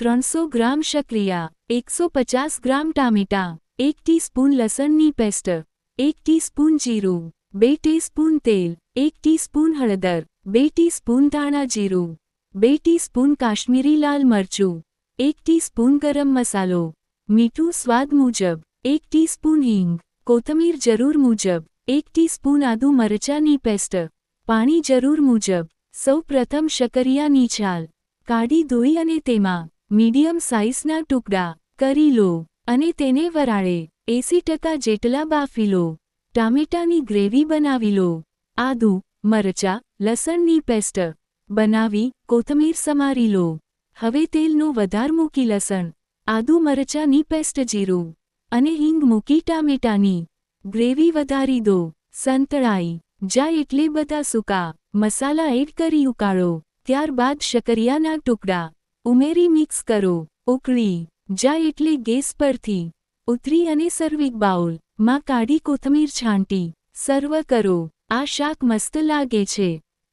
ત્રણસો ગ્રામ શક્રિયા, એકસો પચાસ ગ્રામ ટામેટાં, એક ટીસ્પૂન લસણની પેસ્ટ, એક ટીસ્પૂન જીરું, બે ટીસ્પૂન તેલ, એક ટીસ્પૂન હળદર, બે ટીસ્પૂન ધાણા જીરું, બે ટીસ્પૂન કાશ્મીરી લાલ મરચું, એક ટીસ્પૂન ગરમ મસાલો, મીઠું સ્વાદ મુજબ, એક ટીસ્પૂન હિંગ, કોથમીર જરૂર મુજબ, એક ટીસ્પૂન આદુ મરચાની પેસ્ટ, પાણી જરૂર મુજબ સૌ પ્રથમ શકરિયાની છાલ, કાઢી ધોઈ અને તેમાં મીડિયમ સાઇઝના ટુકડા કરી લો અને તેને વરાળે એસી ટકા જેટલા બાફી લો. ટામેટાની ગ્રેવી બનાવી લો. આદુ, મરચા, લસણની પેસ્ટ બનાવી કોથમીર સમારી લો. હવે તેલનું વધાર મૂકી લસણ, આદુ મરચાની પેસ્ટ જીરું અને હિંગ મૂકી ટામેટાની ગ્રેવી વધારી દો. સંતળાઈ જા એટલે બધા સૂકા મસાલા એડ કરી ઉકાળો. ત્યારબાદ શકરિયાના ટુકડા ઉમેરી મિક્સ કરો. ઉકળી. જા એટલે ગેસ પરથી. ઉતરી અને સર્વિક બાઉલ. માં કાઢી કોથમીર છાંટી. સર્વ કરો. આ શાક મસ્ત લાગે છે.